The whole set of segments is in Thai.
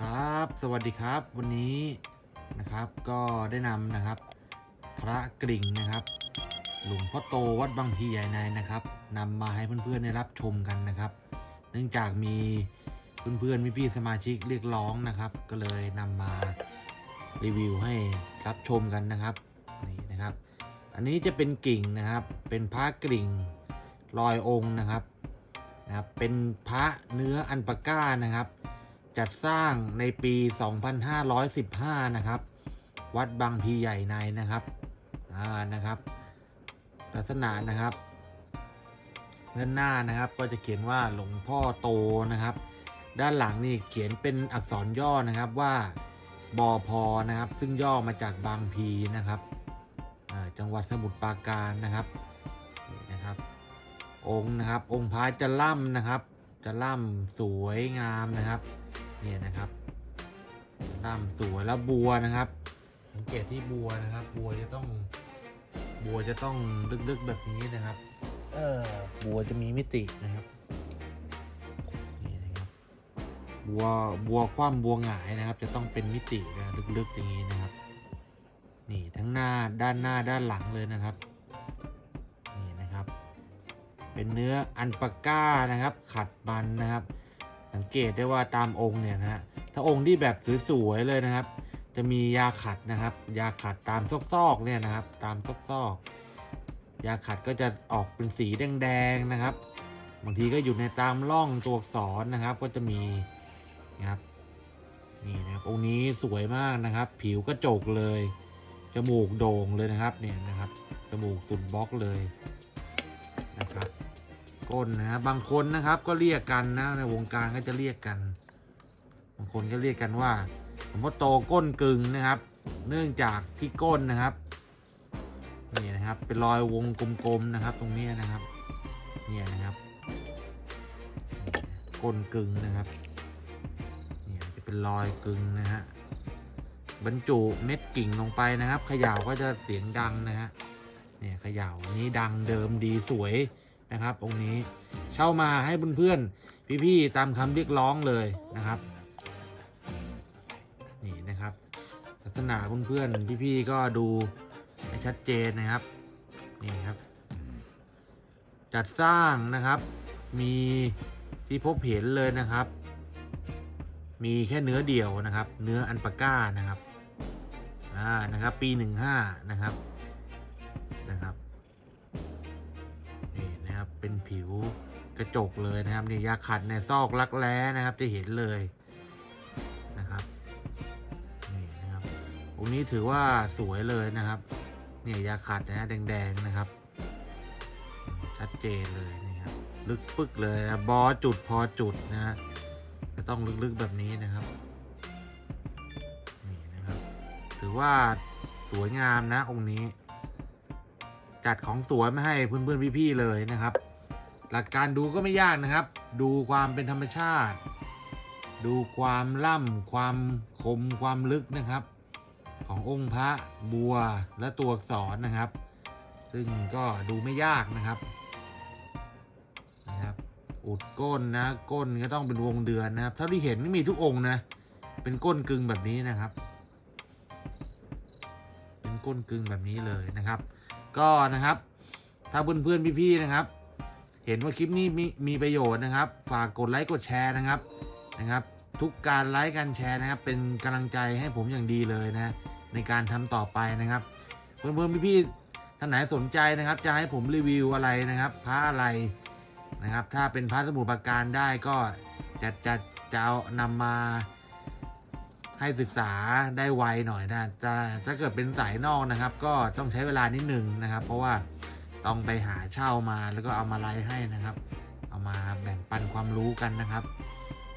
สวัสดีครับวันนี้นะครับก็ได้นำนะครับ พระกริ่งนะครับ หลวงพ่อโตวัดบางพีใหญ่ในนะครับนำมาให้เพื่อนๆได้รับชมกันนะครับ เนื่องจากมีเพื่อนๆพี่ๆสมาชิกเรียกร้องนะครับ ก็เลยนำมารีวิวให้รับชมกันนะครับนี่นะครับ อันนี้จะเป็นกิ่งนะครับ เป็นพระกริ่งลอยองค์นะครับนะครับเป็นพระเนื้ออันปาก้านะครับ จัดสร้างในปี 2515 นะครับ วัดบางพีใหญ่ในนะครับ อ่า นะครับ ลักษณะนะครับด้านหน้านะครับก็จะเขียนว่าหลวงพ่อโตนะครับ ด้านหลังนี่เขียนเป็นอักษรย่อนะครับว่าบอพอนะครับ ซึ่งย่อมาจากบางพีนะครับอ่าจังหวัดสมุทรปราการนะครับนี่นะครับ องค์นะครับองค์พระจะล่ำนะครับ จะล่ำสวยงามนะครับ เนี่ยนะครับล่ำสวยแล้วบัวนะครับสังเกตที่บัวนะครับ บัวจะต้อง บัวจะต้องลึกๆแบบนี้นะครับ เออบัวจะมีมิตินะครับนี่นะครับบัวบัวคว่ำบัวหงายนะครับ จะต้องเป็นมิตินะลึกๆอย่างนี้นะครับ นี่ทั้งหน้าด้านหน้าด้านหลังเลยนะครับนี่นะครับ เป็นเนื้ออันปาก้านะครับ ขัดมันนะครับ สังเกตได้ว่าตามองค์เนี่ยนะฮะถ้าองค์ที่แบบสวยๆเลยนะครับ จะมียาขัดนะครับ ยาขัดตามซอกๆเนี่ยนะครับ ตามซอกๆยาขัดก็จะออกเป็นสีแดงๆนะครับบางทีก็อยู่ในตามร่องตัวอักษรนะครับ ก็จะมีนะครับนี่นะครับองค์นี้สวยมากนะครับ ผิวกระจกเลยจมูกโด่งเลยนะครับเนี่ยนะครับจมูกสุดบล็อกเลย ก้นนะฮะบางคนนะครับก็เรียกกันนะในวงการก็จะเรียกกัน บางคนก็เรียกกันว่าหลวงพ่อโตก้นกึ่งนะครับ เนื่องจากที่ก้นนะครับนี่นะครับเป็นรอยวงกลมๆนะครับ ตรงนี้นะครับเนี่ยนะครับก้นกึ่งนะครับเนี่ยจะเป็นรอยกึ่งนะฮะบรรจุเม็ดกิ่งลงไปนะครับเขย่าก็จะเสียงดังนะฮะเนี่ยเขย่าอันนี้ดังเดิมดีสวย นะครับองค์นี้เช่ามาให้เพื่อนๆพี่ๆตามคำเรียกร้องเลยนะครับนี่นะครับ ลักษณะเพื่อนๆพี่ๆก็ดูให้ชัดเจนนะครับนี่ครับ จัดสร้างนะครับ มีที่พบเห็นเลยนะครับ มีแค่เนื้อเดียวนะครับ เนื้ออันปาก้านะครับอ่านะครับ ปีหนึ่งห้านะครับ เป็นผิวกระจกเลยนะครับนี่ยาขัดในซอกรักแร้นะครับจะเห็นเลยนะครับนี่นะครับองค์นี้ถือว่าสวยเลยนะครับเนี่ยยาขัดนะแดงๆนะครับ ชัดเจนเลยนะครับลึกปึกเลยนะบอจุดพอจุดนะฮะจะต้องลึกๆแบบนี้นะครับนี่นะครับ ถือว่าสวยงามนะองค์นี้ จัดของสวยมาให้เพื่อนๆพี่ๆเลยนะครับ หลักการดูก็ไม่ยากนะครับ ดูความเป็นธรรมชาติ ดูความล่ำความคมความลึกนะครับ ขององค์พระบัวและตัวอักษรนะครับ ซึ่งก็ดูไม่ยากนะครับนะครับ อุดก้นนะก้นก็ต้องเป็นวงเดือนนะครับ เท่าที่เห็นไม่มีทุกองค์นะเป็นก้นกึ่งแบบนี้นะครับ เป็นก้นกึ่งแบบนี้เลยนะครับ ก็นะครับ ถ้าเพื่อนๆพี่ๆนะครับ เห็นว่าคลิปนี้มีมีประโยชน์นะครับ ฝากกดไลค์กดแชร์นะครับนะครับ ทุกการไลค์การแชร์นะครับ เป็นกำลังใจให้ผมอย่างดีเลยนะในการทำต่อไปนะครับ เพื่อนๆพี่ๆท่านไหนสนใจนะครับ จะให้ผมรีวิวอะไรนะครับพระอะไรนะครับ ถ้าเป็นพระสมุทรปราการได้ก็จะจะจะเอานำมา ให้ศึกษาได้ไวหน่อยนะจะถ้าเกิดเป็นสายนอกนะครับ ก็ต้องใช้เวลานิดนึงนะครับ เพราะว่าต้องไปหาเช่ามาแล้วก็เอามาไลฟ์ให้นะครับ เอามาแบ่งปันความรู้กันนะครับ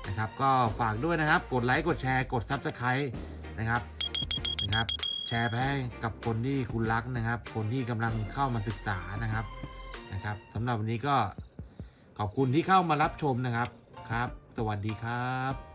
นะครับ ก็ฝากด้วยนะครับ กดไลค์กดแชร์กด Subscribe นะครับนะครับ แชร์ไปให้กับคนที่คุณรักนะครับ คนที่กำลังเข้ามาศึกษานะครับนะครับสำหรับวันนี้ก็ขอบคุณที่เข้ามารับชมนะครับครับ สวัสดีครับ